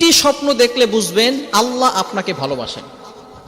তিনটি স্বপ্ন দেখলে বুঝবেন, আল্লাহ আপনাকে ভালোবাসেন।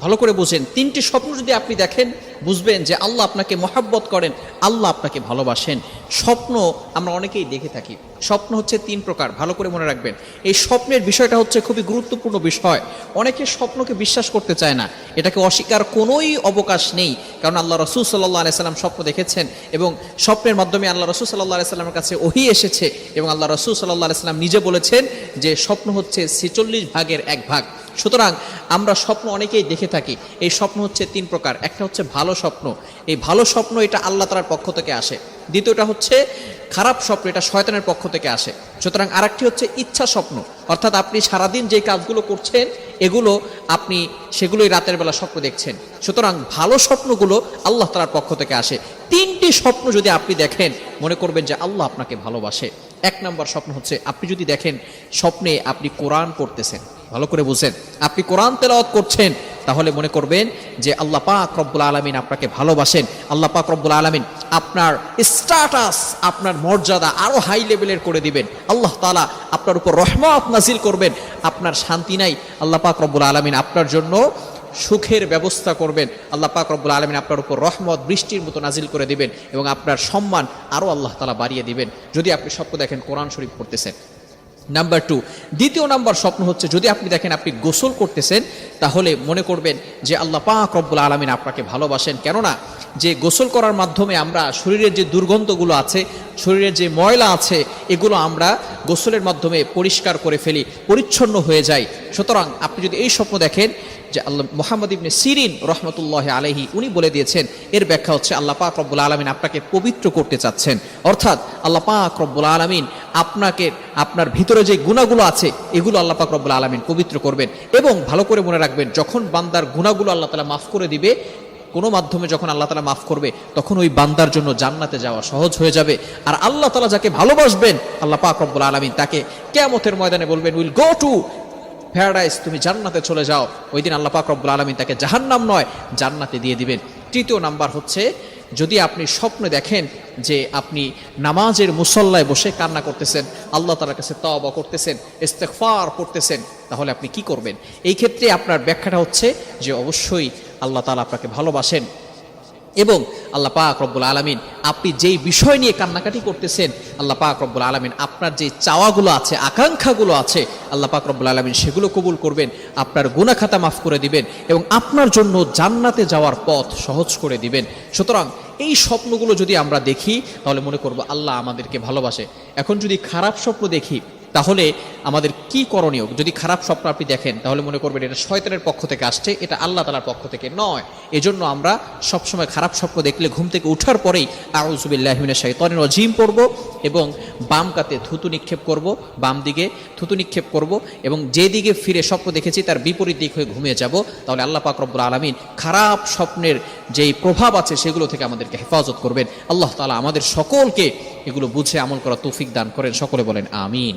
ভালো করে বুঝেন, তিনটি স্বপ্ন যদি আপনি দেখেন বুঝবেন যে আল্লাহ আপনাকে মহাব্বত করেন, আল্লাহ আপনাকে ভালোবাসেন। স্বপ্ন আমরা অনেকেই দেখে থাকি। স্বপ্ন হচ্ছে তিন প্রকার, ভালো করে মনে রাখবেন। এই স্বপ্নের বিষয়টা হচ্ছে খুবই গুরুত্বপূর্ণ বিষয়। অনেকে স্বপ্নকে বিশ্বাস করতে চায় না। এটাকে অস্বীকার কোনোই অবকাশ নেই। কারণ আল্লাহ রসুল সাল্লাহ আলাইসাল্লাম স্বপ্ন দেখেছেন এবং স্বপ্নের মাধ্যমে আল্লাহ রসুল সাল্লাহ আলাইস্লামের কাছে ওহি এসেছে এবং আল্লাহ রসুল সাল্লাহ আলাইস্লাম নিজে বলেছেন যে স্বপ্ন হচ্ছে ছেচল্লিশ ভাগের এক ভাগ। সুতরাং আমরা স্বপ্ন অনেকেই দেখে থাকি। এই স্বপ্ন হচ্ছে তিন প্রকার। একটা হচ্ছে ভালো স্বপ্ন। এই ভালো স্বপ্ন এটা আল্লাহ তালার পক্ষ থেকে আসে। দ্বিতীয়টা হচ্ছে, খারাপ স্বপ্ন এটা শয়তানের পক্ষ থেকে আসে। সুতরাং আরেকটি হচ্ছে ইচ্ছা স্বপ্ন। অর্থাৎ আপনি সারাদিন যে কাজগুলো করছেন, এগুলো আপনি সেগুলোই রাতের বেলা স্বপ্ন দেখছেন। সুতরাং ভালো স্বপ্নগুলো আল্লাহ তালার পক্ষ থেকে আসে। তিনটি স্বপ্ন যদি আপনি দেখেন, মনে করবেন যে আল্লাহ আপনাকে ভালোবাসে। এক নম্বর স্বপ্ন হচ্ছে, আপনি যদি দেখেন স্বপ্নে আপনি কোরআন পড়তেছেন। ভালো করে বুঝেন। আপনি কোরআন তেলাওয়াত করছেন তাহলে মনে করবেন যে আল্লাহ পাক রব্বুল আলমিন আপনাকে ভালোবাসেন। আল্লাহ পাক রব্বুল আলমিন আপনার স্ট্যাটাস আপনার মর্যাদা আরও হাই লেভেলের করে দিবেন। আল্লাহ তালা আপনার উপর রহমত নাজিল করবেন। আপনার শান্তি নাই। আল্লাহ পাক রব্বুল আলমিন আপনার জন্য সুখের ব্যবস্থা করবেন। আল্লাহ পাক রব্বুল আলমিন আপনার উপর রহমত, বৃষ্টির মতো নাজিল করে দিবেন এবং আপনার সম্মান আরও আল্লাহ তালা বাড়িয়ে দিবেন। যদি আপনি স্বপ্ন দেখেন কোরআন শরীফ পড়তেছেন নাম্বার টু দ্বিতীয় নাম্বার স্বপ্ন হচ্ছে, যদি আপনি দেখেন আপনি গোসল করতেছেন, তাহলে মনে করবেন যে আল্লাহ পাক রব্বুল আলমিন আপনাকে ভালোবাসেন। কেননা যে গোসল করার মাধ্যমে আমরা শরীরের যে দুর্গন্ধগুলো আছে, শরীরের যে ময়লা আছে, এগুলো আমরা গোসলের মাধ্যমে পরিষ্কার করে ফেলি, পরিচ্ছন্ন হয়ে যায় সুতরাং আপনি যদি এই স্বপ্ন দেখেন যে আল্লাহ মোহাম্মদ ইবনে সিরিন রহমতুল্লাহ আলহি উনি বলে দিয়েছেন, এর ব্যাখ্যা হচ্ছে আল্লাহ পাক রব্বুল আলমিন আপনাকে পবিত্র করতে চাচ্ছেন। অর্থাৎ আল্লাহ পাক রব্বুল আলমিন আপনাকে, আপনার ভিতরে যে গুণাগুলো আছে, এগুলো আল্লাহ পাক রব্বুল আলমিন পবিত্র করবেন। এবং ভালো করে মনে রাখবেন, যখন বান্দার গুণাগুলো আল্লাহ তালা মাফ করে দিবে কোনো মাধ্যমে যখন আল্লাহ তালা মাফ করবে, তখন ওই বান্দার জন্য জান্নাতে যাওয়া সহজ হয়ে যাবে। আর আল্লাহ তালা যাকে ভালোবাসবেন, আল্লাহ পাক রব্বুল আলমিন তাকে কেমতের ময়দানে বলবেন, উইল গো টু প্যারাডাইস, তুমি জান্নাতে চলে যাও। ওই দিন আল্লাহ পাক রব্বুল আলমিন তাকে জাহান্নাম নয়, জান্নাতে দিয়ে দিবেন। তৃতীয় নাম্বার হচ্ছে, যদি আপনি স্বপ্নে দেখেন যে আপনি নামাজের মুসল্লায় বসে কান্না করতেছেন, আল্লাহ তালার কাছে তওবা করতেছেন ইস্তেকফার করতেছেন, তাহলে আপনি কি করবেন? এই ক্ষেত্রে আপনার ব্যাখ্যাটা হচ্ছে যে অবশ্যই আল্লাহ তালা আপনাকে ভালোবাসেন এবং আল্লাহ পাক রব্বুল আলমিন আপনি যেই বিষয় নিয়ে কান্নাকাটি করতেছেন, আল্লাহ পাক রব্বুল আলমিন আপনার যে চাওয়াগুলো আছে, আকাঙ্ক্ষাগুলো আছে, আল্লাহ পাক রব্বুল আলমিন সেগুলো কবুল করবেন, আপনার গুণাখাতা মাফ করে দিবেন এবং আপনার জন্য জান্নাতে যাওয়ার পথ সহজ করে দিবেন। সুতরাং এই স্বপ্নগুলো যদি আমরা দেখি, তাহলে মনে করব আল্লাহ আমাদেরকে ভালোবাসে। এখন যদি খারাপ স্বপ্ন দেখি তাহলে আমাদের কি করণীয়? যদি খারাপ স্বপ্ন আপনি দেখেন, তাহলে মনে করবেন এটা শয়তানের পক্ষ থেকে আসছে, এটা আল্লাহ তালার পক্ষ থেকে নয়। এজন্য আমরা সবসময় খারাপ স্বপ্ন দেখলে ঘুম থেকে উঠার পরেই আউজুবিল্লাহমিনের শৈতানের অজিম পড়ব এবং বাম কাতে থুতু নিক্ষেপ করব, বাম দিকে থুতু নিক্ষেপ করব এবং যে দিকে ফিরে স্বপ্ন দেখেছি তার বিপরীত দিক হয়ে ঘুমিয়ে যাব। তাহলে আল্লাহ পাক রব্বুল আলমিন খারাপ স্বপ্নের যেই প্রভাব আছে সেগুলো থেকে আমাদেরকে হেফাজত করবেন। আল্লাহ তালা আমাদের সকলকে এগুলো বুঝে আমল করা তৌফিক দান করেন। সকলে বলেন, আমিন।